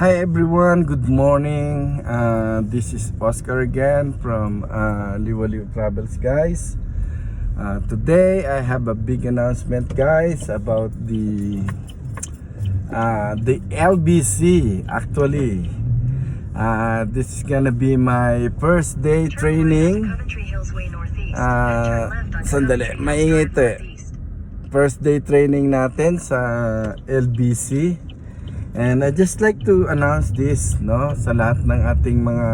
Hi everyone, good morning. Uh, this is Oscar again from uh, Liwaliw Travels, guys. Uh, today I have a big announcement, guys, about the uh, the LBC. Actually, uh, this is gonna be my first day training. Ah, sandali, maingay ito eh. First day training natin sa LBC. And I just like to announce this no sa lahat ng ating mga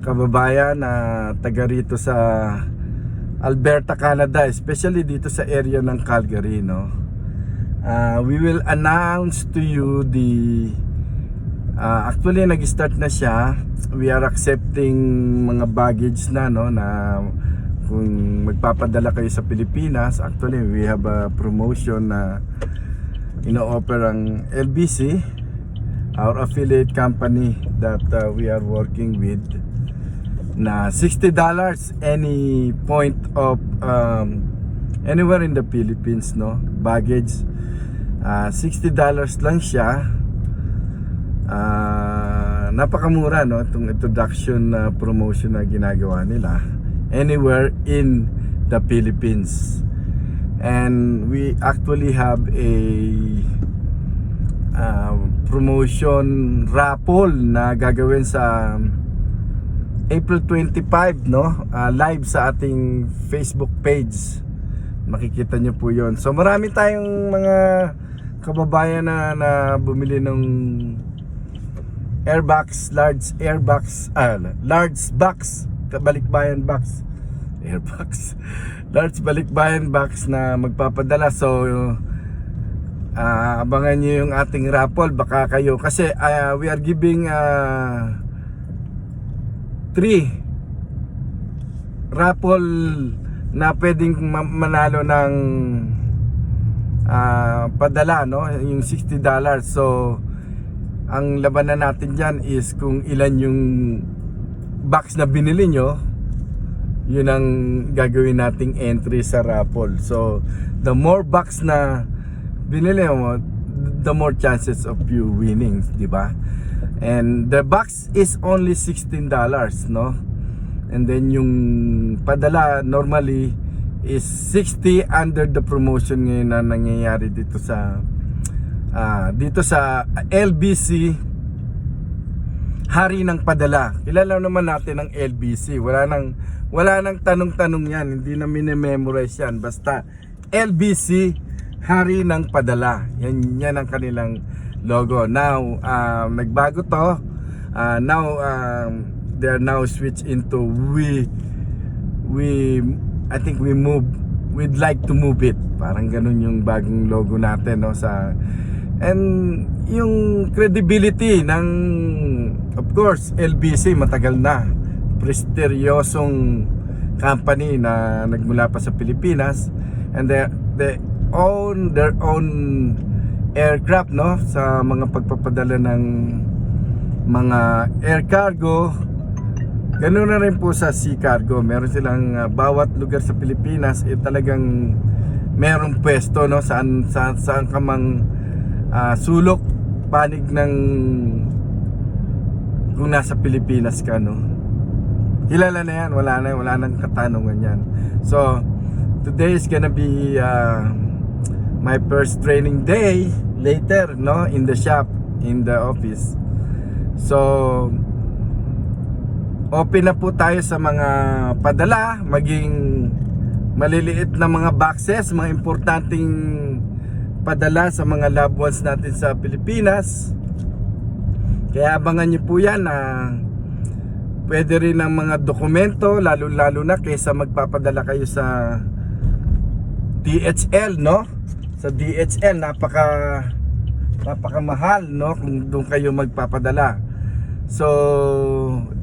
kababayan na taga rito sa Alberta, Canada, especially dito sa area ng Calgary, no. Uh, we will announce to you the uh, actually nag-start na siya. We are accepting mga baggage na no na kung magpapadala kayo sa Pilipinas, actually we have a promotion na ino-offer ang LBC, our affiliate company that uh, we are working with na $60 any point of um, anywhere in the Philippines no? Baggage. Uh, $60 lang siya. Ah, napakamura no? Itong introduction na promotion na ginagawa nila anywhere in the Philippines and we actually have a uh, promotion raffle na gagawin sa April 25 no? Ah, live sa ating Facebook page. Makikita nyo po yon so marami tayong mga kababayan na, na bumili ng airbox large airbox ah, large box balikbayan box airbox. Large balikbayan box na magpapadala. So ah, abangan nyo yung ating raffle. Baka kayo. Kasi ah, we are giving uh, three raffle na pwedeng ma- manalo ng ah, padala no? Yung 60 dollars. So ang labanan natin dyan is kung ilan yung box na binili nyo yun ang gagawin nating entry sa raffle. So the more box na binili mo the more chances of you winning di ba? And the box is only 16 dollars no? And then yung padala normally is 60 under the promotion ngayon na nangyayari dito sa ah, dito sa LBC hari ng padala. Kilala naman natin ang LBC. Wala nang wala nang tanong-tanong 'yan. Hindi na mine-memorize 'yan. Basta LBC hari ng padala. Yan yan ang kanilang logo. Now, um, nagbago 'to. Ah, now um, they are now switch into we we I think we move we'd like to move it. Parang ganun yung bagong logo natin no sa and yung credibility ng of course LBC matagal na. Prestigyosong company na nagmula pa sa Pilipinas. And they, they own their own aircraft no? Sa mga pagpapadala ng mga air cargo. Ganun na rin po sa sea cargo. Meron silang uh, bawat lugar sa Pilipinas eh talagang merong pwesto no? Saan saan, saan ka mang ah, sulok panig ng kung nasa Pilipinas ka no. Kilala na yan, wala na wala nang katanungan yan. So today is gonna be uh, my first training day later no in the shop in the office. So open na po tayo sa mga padala, maging maliliit na mga boxes, mga importanteng padala sa mga loved ones natin sa Pilipinas. Kaya abangan nyo po yan na pwede rin ang mga dokumento, lalo-lalo na kaysa magpapadala kayo sa DHL, no? Sa DHL, napaka napakamahal, no? Kung doon kayo magpapadala. So,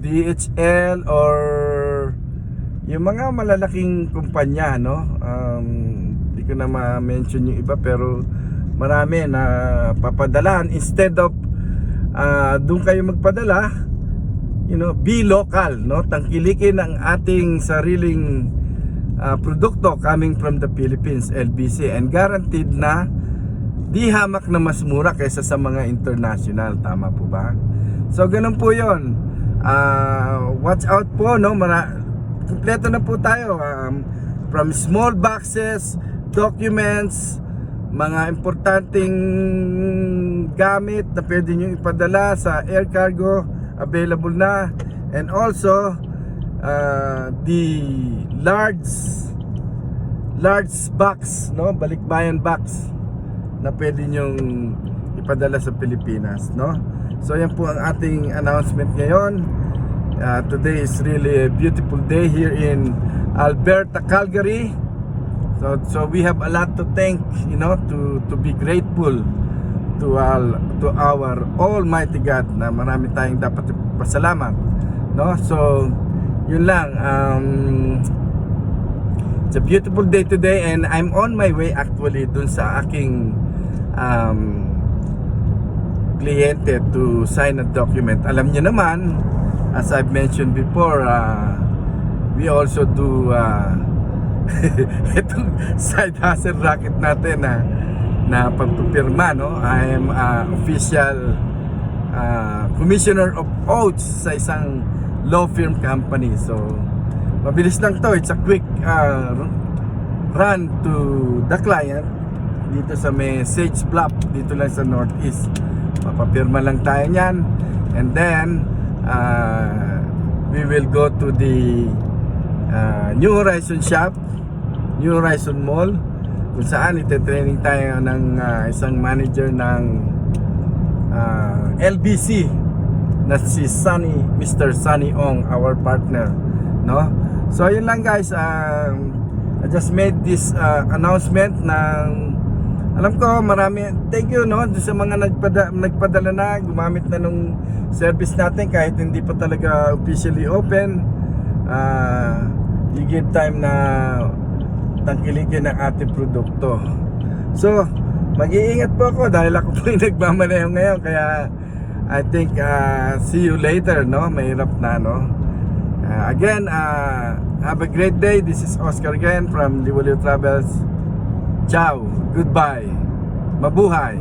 DHL or yung mga malalaking kumpanya, no? Um, di ko na ma-mention yung iba pero marami na papadalahan instead of uh, doon kayo magpadala, you know, be local, no? Tangkilikin ang ating sariling uh, produkto coming from the Philippines, LBC and guaranteed na di hamak na mas mura kaysa sa mga international. Tama po ba? So, ganun po yon. Ah, watch out po, no? Mara kompleto na po tayo. Um, from small boxes, documents, mga importanteng gamit na pwede nyo ipadala sa air cargo, available na. And also, uh, the large large box, no? Balikbayan box na pwede nyong ipadala sa Pilipinas, no? So yan po ang ating announcement ngayon. Uh, today is really a beautiful day here in Alberta, Calgary. So so we have a lot to thank, you know, to to be grateful to all to our Almighty God na marami tayong dapat pasalamat, no? So yun lang um It's a beautiful day today and I'm on my way actually dun sa aking um, kliyente to sign a document. Alam niyo naman, as I've mentioned before, uh, we also do uh, itong side hustle racket natin na na pagpupirma no? I am uh, official uh, commissioner of oaths sa isang law firm company. So mabilis lang to. It's a quick uh, run to the client. Dito sa may Sage Bluff dito lang sa northeast. Mapapirma lang tayo niyan. And then uh, we will go to the uh, New Horizon shop New Horizon Mall kung saan ite-training tayo ng uh, isang manager ng uh, LBC na si Sunny, Mr. Sunny Ong, our partner, no? So yun lang guys, um, I just made this uh, announcement ng alam ko marami thank you no sa mga nagpada, nagpadala na gumamit na nung service natin kahit hindi pa talaga officially open uh, you give time na tangkilikin ang ating produkto so mag-iingat po ako dahil ako po yung nagmamaneho ngayon kaya I think uh, see you later no mahirap na no Uh, again, uh, have a great day. This is Oscar again from Liwaliw Travels. Ciao. Goodbye. Mabuhay.